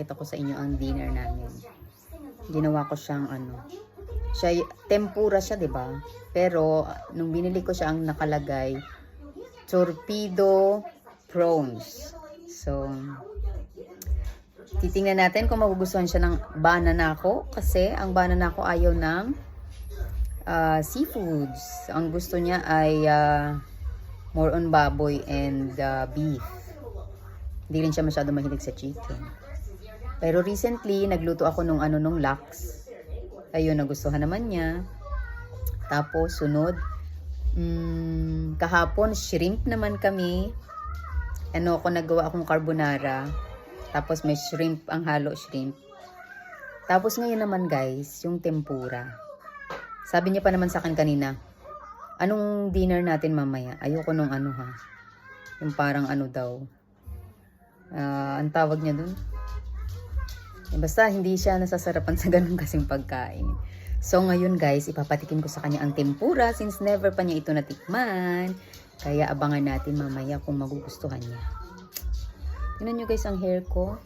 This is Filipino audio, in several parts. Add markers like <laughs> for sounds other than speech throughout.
ipapakita ko sa inyo ang dinner namin. Ginawa ko siyang ano, siya, tempura siya, 'di ba? Pero nung binili ko siya ang nakalagay torpedo prawns. So titingnan natin kung magugustuhan siya ng banana ko kasi ang banana ko ayaw ng ah, seafoods. Ang gusto niya ay ah, more on baboy and ah, beef. Hindi rin siya masyado mahilig sa chicken. Pero recently, nagluto ako nung ano nung lax. Ayun, nagustuhan naman niya. Tapos, sunod, mm, kahapon, shrimp naman kami. Ano ako, nagawa akong carbonara. Tapos, may shrimp, ang halo shrimp. Tapos, ngayon naman guys, yung tempura. Sabi niya pa naman sa akin kanina, anong dinner natin mamaya? Ayoko nung ano ha. Yung parang ano daw. Ah, ang tawag niya dun. Eh, Basta hindi siya nasasarapan sa ganun kasing pagkain. So ngayon guys, ipapatikim ko sa kanya ang tempura since never pa niya ito natikman. Kaya abangan natin mamaya kung magugustuhan niya. Tingnan nyo guys ang hair ko.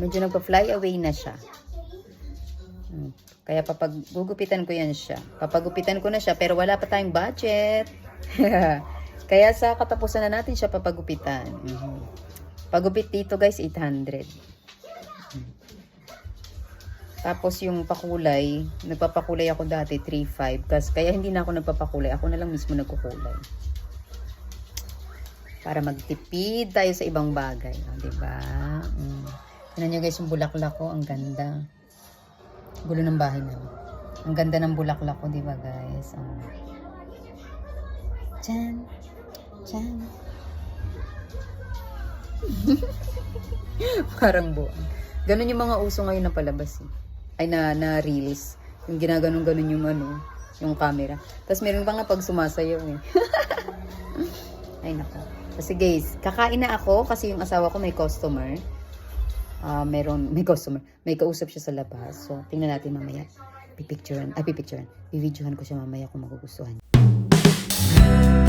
Medyo nagpa-fly away na siya. Hmm. Kaya papag gugupitan ko yan siya. Papagupitan ko na siya pero wala pa tayong budget. <laughs> Kaya sa katapusan na natin siya papagupitan. Mhm. Pagupit dito guys 800. Tapos yung pakulay, nagpapakulay ako dati 3.5 kasi kaya hindi na ako nagpapakulay, ako na lang mismo nagkukulay. Para magtipid tayo sa ibang bagay, oh, 'di ba? Mm. Tingnan niyo guys yung bulaklak ko, ang ganda. Gulo ng bahay namin. Ang ganda ng bulaklak ko, 'di ba guys? Oh. Chan. Chan. <laughs> Parang buwan. Ganun yung mga uso ngayon na palabas eh. Ay na, na release. Yung ginaganon-ganon yung ano, yung camera. Tapos meron pa nga pag sumasayaw eh. <laughs> Ay nako. Kasi guys, kakain na ako kasi yung asawa ko may customer. Ah, meron, may customer. May kausap siya sa labas. So, tingnan natin mamaya. Pipicturean, ay pipicturean. Bividyohan ko siya mamaya kung magugustuhan. Yun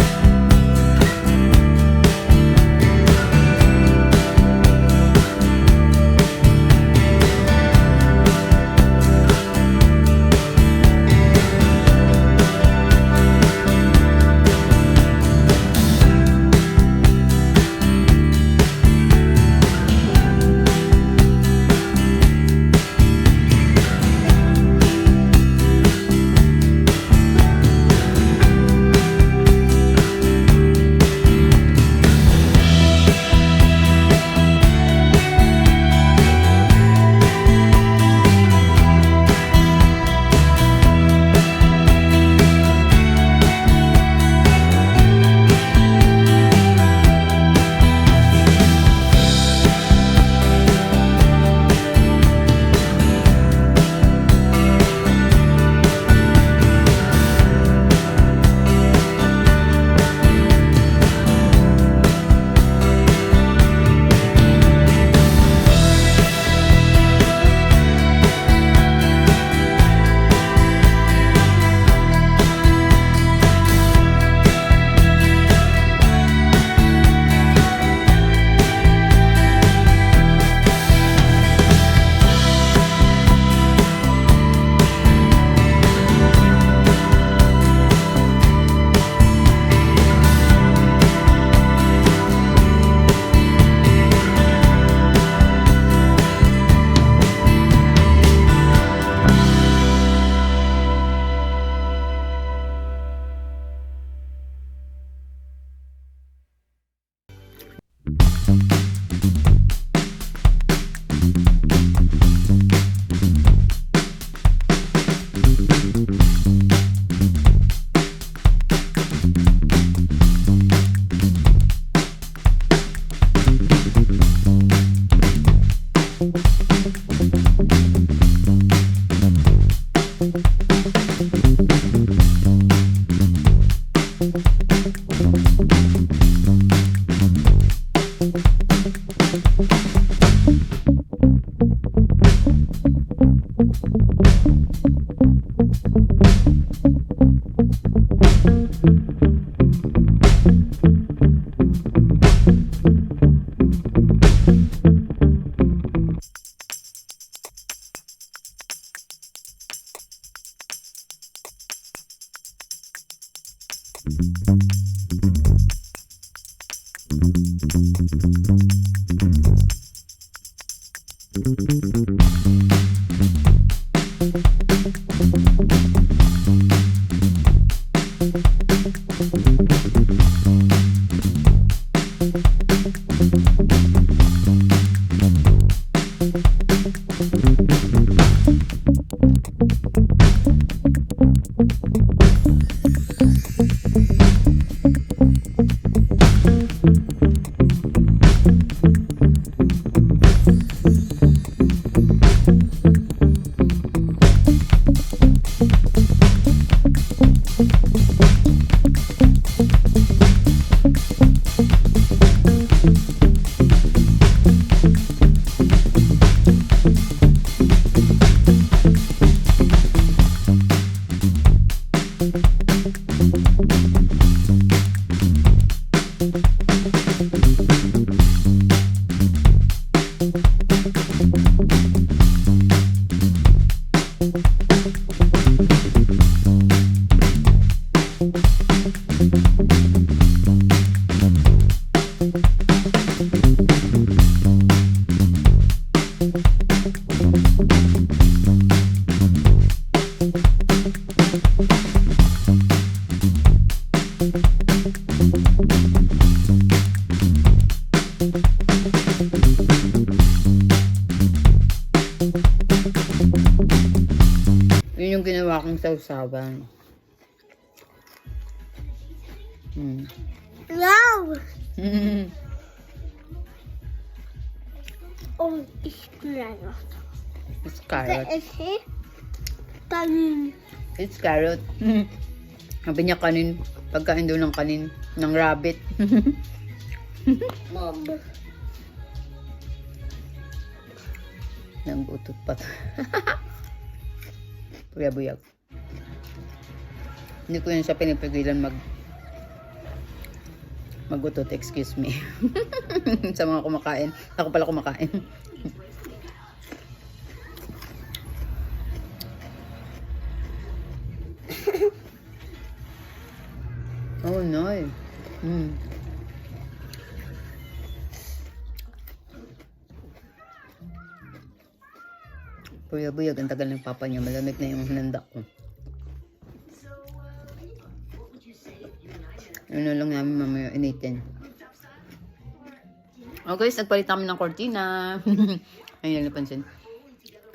Mm. Oh, ich kleiner. It's carrot. Esse tanin. It's carrot. <laughs> Sabi niya kanin. Pagkain daw ng kanin. Ng rabbit. Mom. <laughs> Nang utot pa <laughs> to. Buyag-buyag. Hindi ko yun siya pinipigilan mag magutot, excuse me. <laughs> sa mga kumakain. Ako pala kumakain. <laughs> oh no. Mm. Buyag-buyag, ang tagal ng papa niya. Malamig na yung hinanda ko. Ano lang namin mamaya initin. Oh guys, nagpalit kami ng kortina. <laughs> Ayun lang napansin.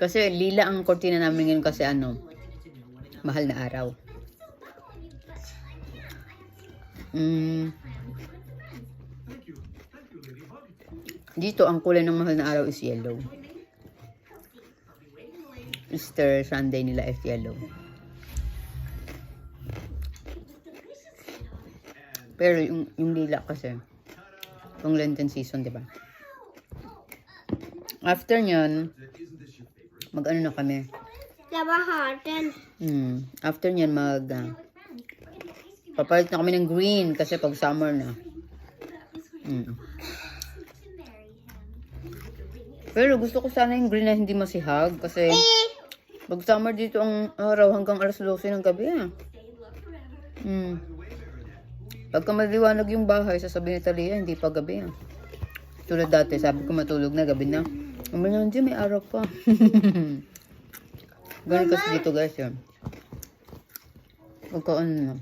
Kasi lila ang kortina namin ngayon kasi ano, mahal na araw. Mm. Dito, ang kulay ng mahal na araw is yellow. Easter Sunday nila is yellow. Pero yung, yung lila kasi, pang Lenten season, di ba? After nyan, mag-ano na kami. Labahaten. Hmm. After nyan, mag... ah, papalit na kami ng green kasi pag summer na. Hmm. Pero gusto ko sana yung green na hindi masihag kasi pag summer dito ang araw hanggang alas 12 ng gabi ah. Hmm. Pagka maliwanag yung bahay, sasabihin ni Talia, hindi pa gabi ah. Tulad dati, sabi ko matulog na, gabi na. Sabi niya, hindi, may araw pa. <laughs> Ganun kasi dito guys yun. Pagka ano na,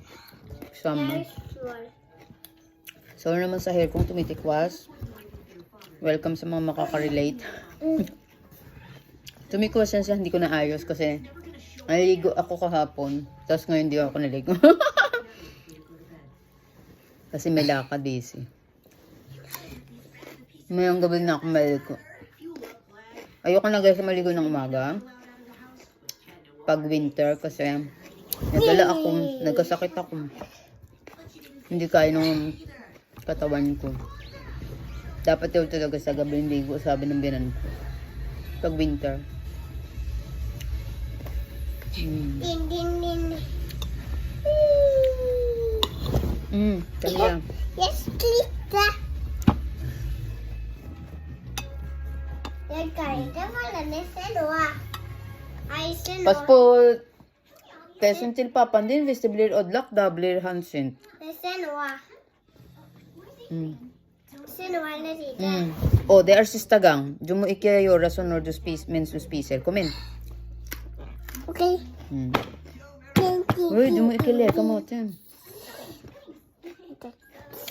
summer. So naman sa hair kong tumitikwas. Welcome sa mga makaka-relate. <laughs> Tumikwas yan siya, hindi ko naayos kasi naligo ako kahapon. Tapos ngayon di ako naligo. <laughs> kasi may lakad busy. Mayang gabi na ako maligo. Ayoko na guys maligo ng umaga. Pag winter kasi nagala ako, nagkasakit ako. Hindi kaya ng katawan ko. Dapat yun talaga sa gabi ng ligo, sabi ng binan ko. Pag winter. Mm. Din din din. Mm, kaya. Yes, kan inte vara ledsen då. Aj, sen då. Pasport! peson til pappan din, hvis det blir ødelagt, da blir han sint. Se noe. Mm. Se noe eller ikke. Mm. Å, det er siste gang. Du må ikke gjøre sånn når du spis, mens du spiser. Kom inn. OK. Mm. Oi, du må ikke leke maten.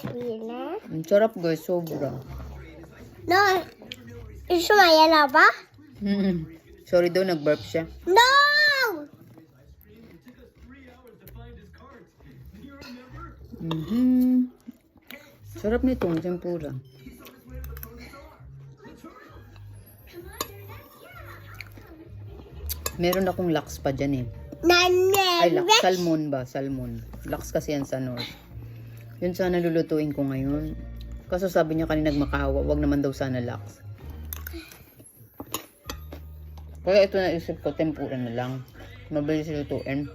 Hvile. Mm, sarap guys, sobra. Nå, ikke meg jeg lava. Mm. Sorry daw, nag-burp siya. No! Mhm. Sarap nitong tempura. Meron akong laks pa dyan eh. Ay, laks. Salmon ba? Salmon. Laks kasi yan sa north. Yun sana lulutuin ko ngayon. Kaso sabi niya kanina nagmakahawa, wag naman daw sana laks. Kaya ito naisip ko, tempura na lang. Mabilis lutuin.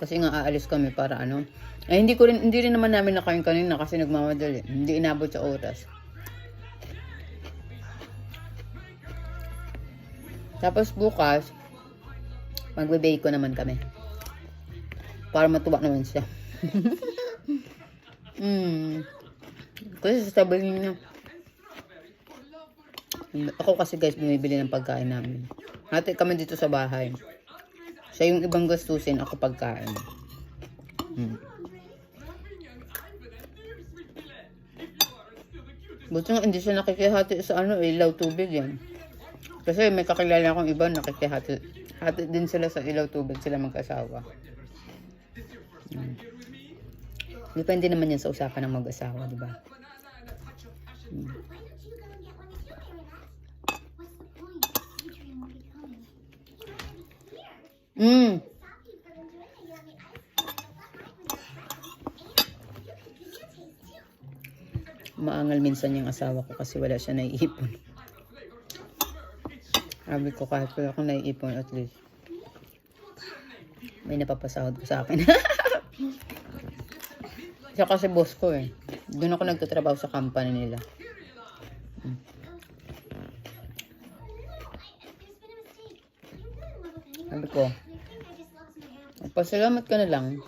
Kasi nga aalis kami para ano. Eh, hindi ko rin, hindi rin naman namin nakain kanina kasi nagmamadali. Hindi inabot sa oras. Tapos bukas, magbe-bake ko naman kami. Para matuwa naman siya. <laughs> hmm. Kasi sasabihin niya. Ako kasi guys, bumibili ng pagkain namin. Hati kami dito sa bahay. Siya yung ibang gastusin, ako pagkain. Hmm. Buti nga hindi siya nakikihati sa ano, ilaw tubig yan. Kasi may kakilala akong iba nakikihati. Hati din sila sa ilaw tubig sila mag-asawa. Hmm. Depende naman yan sa usapan ng mag-asawa, di ba? Hmm. Mm. Maangal minsan yung asawa ko kasi wala siya naiipon. Sabi ko kahit wala akong naiipon at least may napapasahod ko sa akin. <laughs> siya kasi boss ko eh. Doon ako nagtatrabaho sa company nila. Mm. Sabi ko, pasalamat ka na lang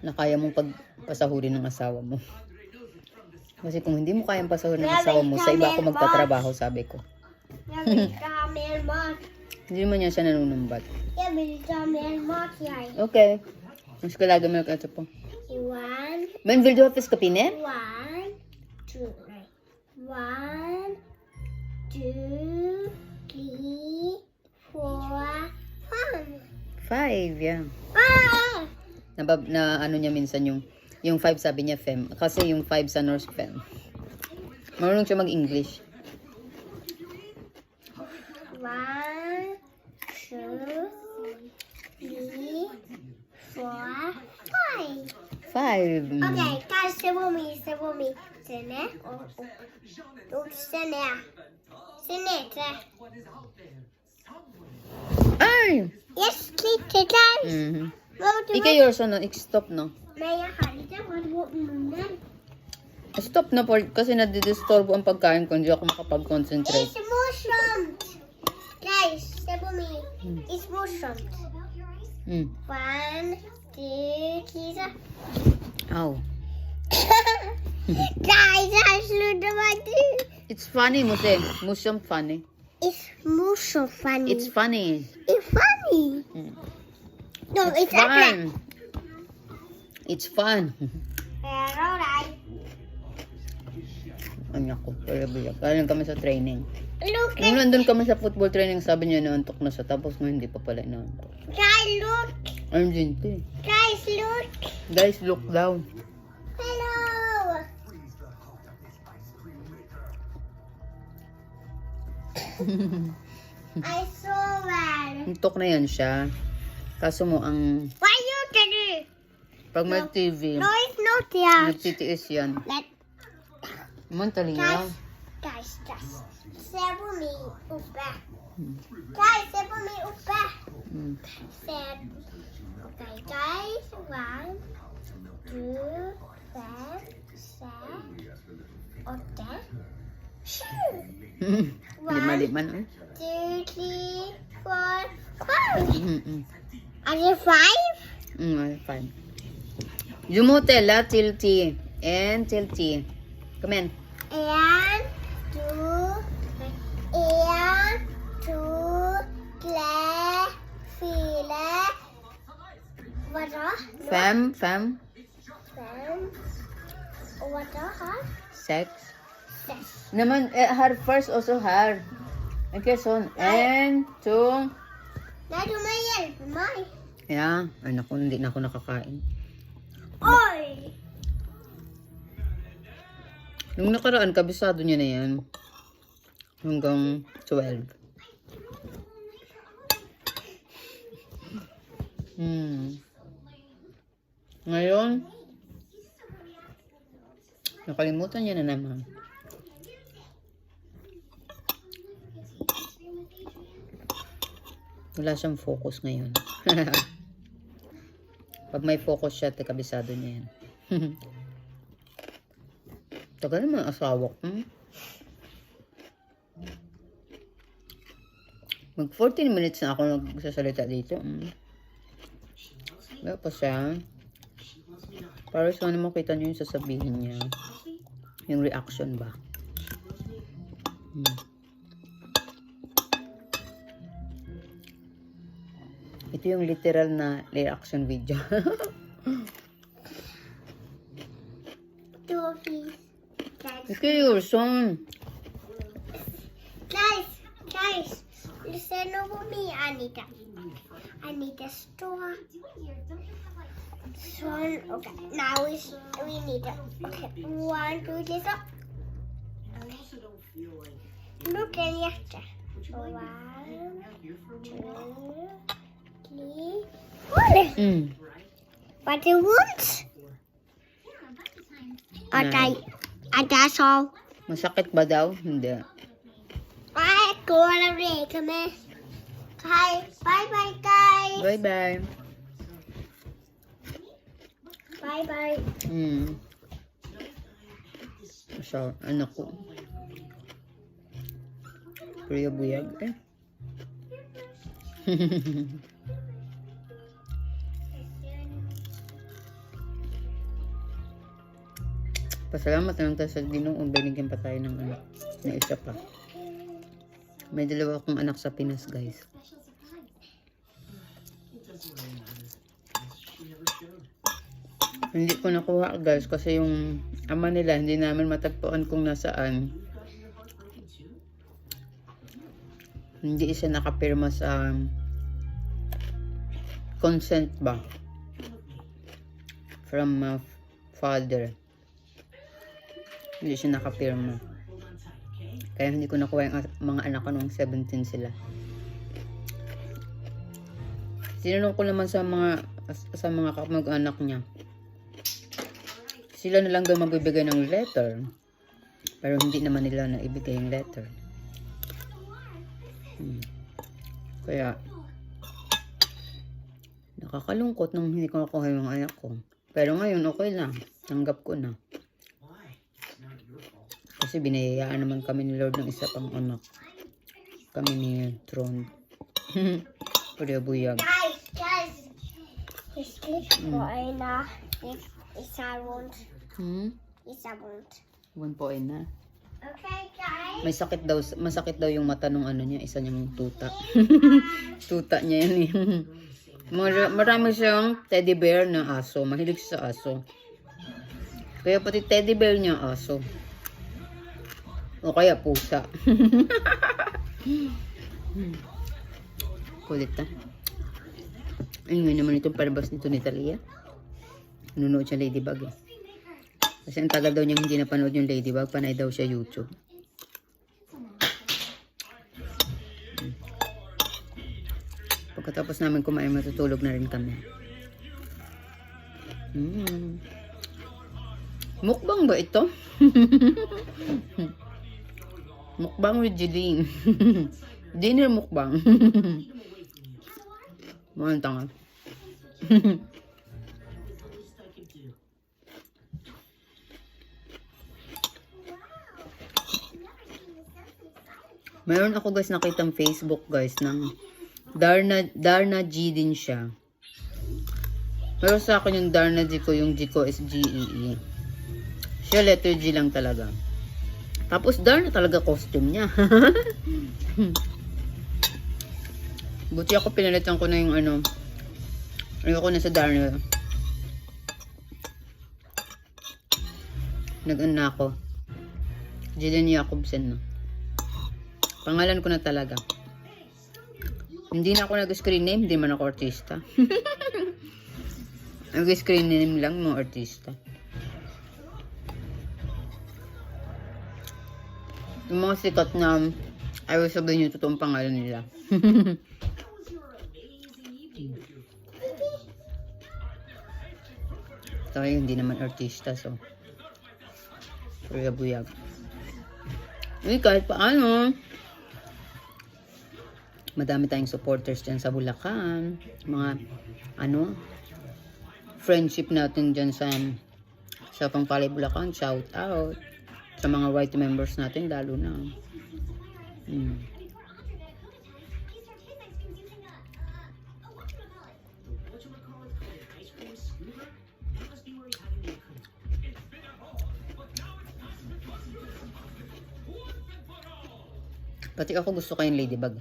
na kaya mong pagpasahurin ng asawa mo. Kasi kung hindi mo kayang pasahurin ng asawa mo, sa iba ako magtatrabaho, sabi ko. <laughs> Hindi naman niya siya nanunumbat. Okay. Mas kalaga mo ito po. One, Men vill du ha fiskepinne? one, two, nej. One, two, three, four, five. Five, yeah. Ah! Nabab, na ano niya minsan yung yung five sabi niya fem. Kasi yung five sa Norse fem. Marunong siya mag-English. One, two, three, four, five. Five. mm. Okay, guys, se på mig, se på mig. Se ned og opp. Og se ned. Se ned til. Ay! Yes, klipp til guys. Var det Ikke gjør sånn, no. ikke stop no. Men jeg har ikke våt munnen. Stop na po kasi nadidisturbo ang pagkain ko. Hindi ako makapag-concentrate. It's morsomt. Guys, på mig. It's morsomt. Mm. One, så. Ow. <laughs> Guys, meg til. It's funny, Muse. Musyom funny. It's morsomt funny. It's funny. It's funny. Mm. No, it's, It's fun. It's fun. Pero, right. Ano ko, talaga. Galing kami sa training. Look Nung nandun kami sa football training, sabi niya naantok na siya. Tapos ngayon, hindi pa pala naantok. Guys, look. Argente. Guys, look. Guys, look down. Hello. <laughs> I saw that. Antok na yan siya. Kaso mo, ang Why you do? pag may TV, No, it's not there. nagtitiis yan. Let Mantali lang. Guys, guys, guys. Se på mig uppe. Guys, se på mig uppe. Mm. Se. Okay, guys. One, two, fem, sex, åtte, sju. Lima-lima no? two, three, four, five. Mm-mm. Are you five? Mm, well, fine. Jumutela till T. And till T. Come in. And tre, fire, hva da? Fem, fem, Fem, og hva da? Her? six. Seks. Naman, eh, her first also her. Okay, so, and two. Nei, du må hjelpe meg. Yeah. Ay, naku, hindi na ako nakakain. Oi! Nung nakaraan, kabisado niya na yan. Hanggang 12. Hmm. Ngayon, nakalimutan niya na naman. Wala siyang focus ngayon. <laughs> Pag may focus siya, kabisado niya yan. <laughs> Tagal ang asawa ko. Hmm? Mag 14 minutes na ako nagsasalita dito. Hmm. Wala pa siya. Para sana makita niyo yung sasabihin niya. Yung reaction ba? Hmm. Ito yung literal na reaction video. <laughs> Okay, your son. guys, guys, listen over me, Anita. Anita, store. Son, okay, now is, we need it. Okay, one, two, three, stop. Look at hjärtat. One, two, three, four. Mm. What do you want? At all. Masakit ba daw? Hindi. I go on a break, come in. Hi, bye bye guys. Bye-bye. Bye bye. Hmm. So, anak ko. Kuya buyag eh. <laughs> Pasalamat na lang tayo sa Ginoong binigyan pa tayo ng anak na isa pa. May dalawa akong anak sa Pinas, guys. Hindi ko nakuha, guys, kasi yung ama nila, hindi namin matagpuan kung nasaan. Hindi isa nakapirma sa consent ba from uh, father. Hindi siya nakapirma. Kaya hindi ko nakuha yung mga anak ko nung 17 sila. Sinunong ko naman sa mga sa mga kamag-anak niya. Sila na lang daw magbibigay ng letter. Pero hindi naman nila na ibigay yung letter. Hmm. Kaya, nakakalungkot nung hindi ko nakuha yung anak ko. Pero ngayon, okay lang. Tanggap ko na. Kasi binayayaan naman kami ni Lord ng isa pang anak. Kami ni Tron. <laughs> Kuya Buyag. Guys, guys. Is this for Anna? Is is I want? Hmm? Is I want? One po ay na. Okay, guys. May sakit daw, masakit daw yung mata nung ano niya, isa niyang tuta. <laughs> tuta niya yan eh. <laughs> Mar- marami siyang teddy bear na aso. Mahilig siya sa aso. Kaya pati teddy bear niya aso. O kaya pusa. <laughs> Kulit na. Ay, ngayon naman itong palabas nito ni Talia. Nunood siya Ladybug eh. Kasi ang tagal daw niyang hindi napanood yung Ladybug, panay daw siya YouTube. Pagkatapos namin kumain, matutulog na rin kami. Mm. Mukbang ba ito? <laughs> mukbang with Jeline. <laughs> Dinner mukbang. <laughs> Mga tanga. <laughs> Meron ako guys nakitang Facebook guys ng Darna, Darna G din siya. Pero sa akin yung Darna G ko, yung G ko is G-E-E. Siya letter G lang talaga. Tapos Darna talaga costume niya. <laughs> Buti ako pinalitan ko na yung ano. Ayoko na sa Darna. Nag-ano na ako. Jillian Jacobsen na. Pangalan ko na talaga. Hindi na ako nag-screen name, hindi man ako artista. <laughs> nag-screen name lang mga artista. Yung mga sikat na ayaw sabihin yung totoong pangalan nila. <laughs> Tayo hindi naman artista so. Buyag-buyag. Eh, kahit paano. Madami tayong supporters dyan sa Bulacan. Mga, ano, friendship natin dyan sa sa Pangpalay Bulacan. Shout out. Sa mga white members natin, lalo na. Hmm. Pati ako gusto ko yung ladybug.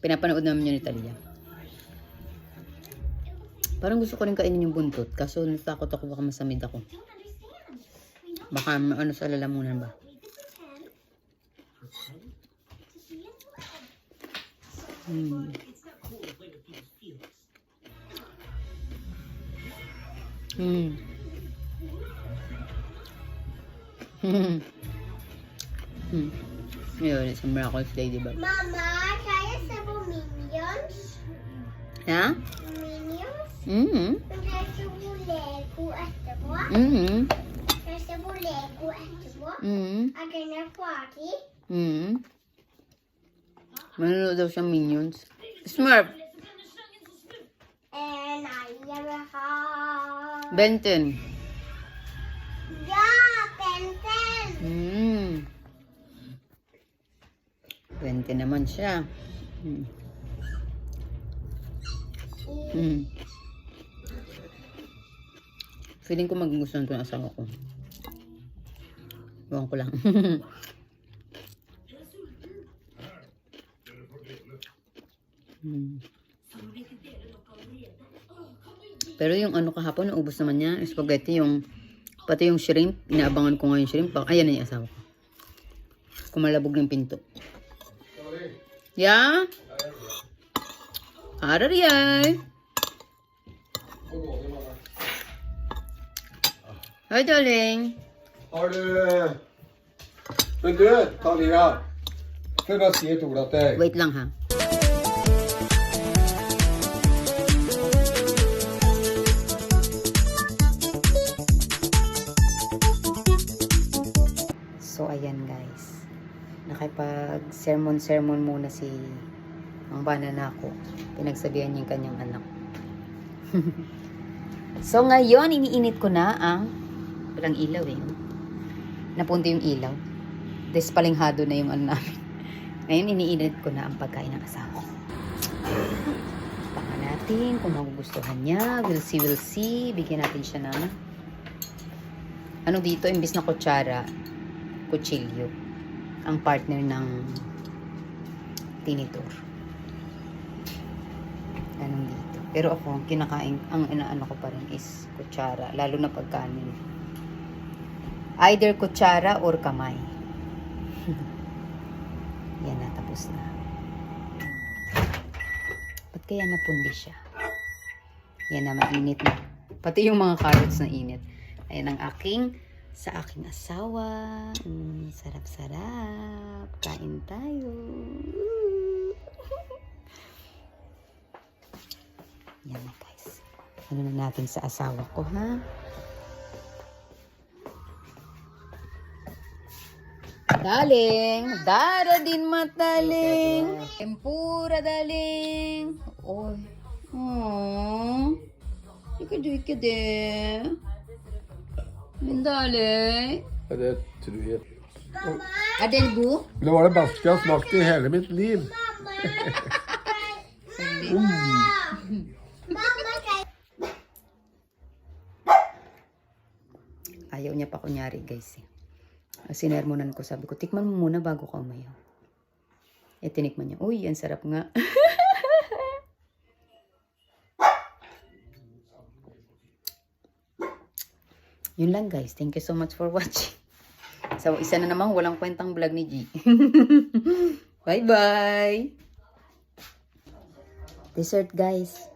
Pinapanood namin yun ni Talia. Parang gusto ko rin kainin yung buntot. Kaso natakot ako baka masamid ako. Baka ano sa lalamunan ba? Hmm. Hmm. <laughs> Hmm. Hmm. Yun, isang miraculous ladybug. Mama, kaya sabong minions? Ha? Minions? Mm-hmm. Kaya sabong Lego etterpå? Mm-hmm. Lego etterpå? Mm-hmm. Er det en party? Mm-hmm. Manonood daw siyang Minions. Smurf! Eh, nei, jeg vil ha Benten. Ja, Benten! Mm. Benten naman siya. Mm. Mm. Feeling ko magugustuhan ko ng asawa ko. Ewan ko lang. <laughs> Pero yung ano kahapon, naubos naman niya. Yung spaghetti, yung pati yung shrimp. Inaabangan ko nga yung shrimp. Ayan na yung asawa ko. Kumalabog ng pinto. Det jeg. Hei, darling. Har du Men du, Talia. Får jeg bare si et ord til deg? Wait lang ha. So, ayan guys. Nakipag sermon-sermon muna si ang banana ko. Pinagsabihan niya yung kanyang anak. <laughs> so, ngayon, iniinit ko na ang walang ilaw eh. Napunta yung ilaw. Despalinghado na yung ano namin. <laughs> Ngayon, iniinit ko na ang pagkain ng asawa ko. Baka natin kung magugustuhan niya. We'll see, we'll see. Bigyan natin siya ng ano dito, imbis na kutsara, kutsilyo. Ang partner ng tinitor. Anong dito. Pero ako, kinakain, ang inaano ko pa rin is kutsara. Lalo na pagkanin. Either kutsara or kamay. <laughs> Yan na, tapos na. Ba't kaya napundi siya? Yan na, mainit na. Pati yung mga carrots na init. Ayan ang aking, sa aking asawa. Mm, sarap-sarap. Kain tayo. <laughs> Yan na guys. Ano na natin sa asawa ko ha? Daling, dara din mataling. Tempura daling. Oy. Aww. Ikke du ikke det? Men daling. Ja, Det tror jeg. Er den god? Det var det beste jeg har smakt i hele mitt liv. Mamma, Mama, kay... Ayaw niya pa kunyari guys eh. Sinermonan ko, sabi ko, tikman mo muna bago ka umayaw. Eh, tinikman niya, uy, ang sarap nga. <laughs> Yun lang guys. Thank you so much for watching. So, isa na naman walang kwentang vlog ni G. <laughs> Bye-bye! Dessert guys.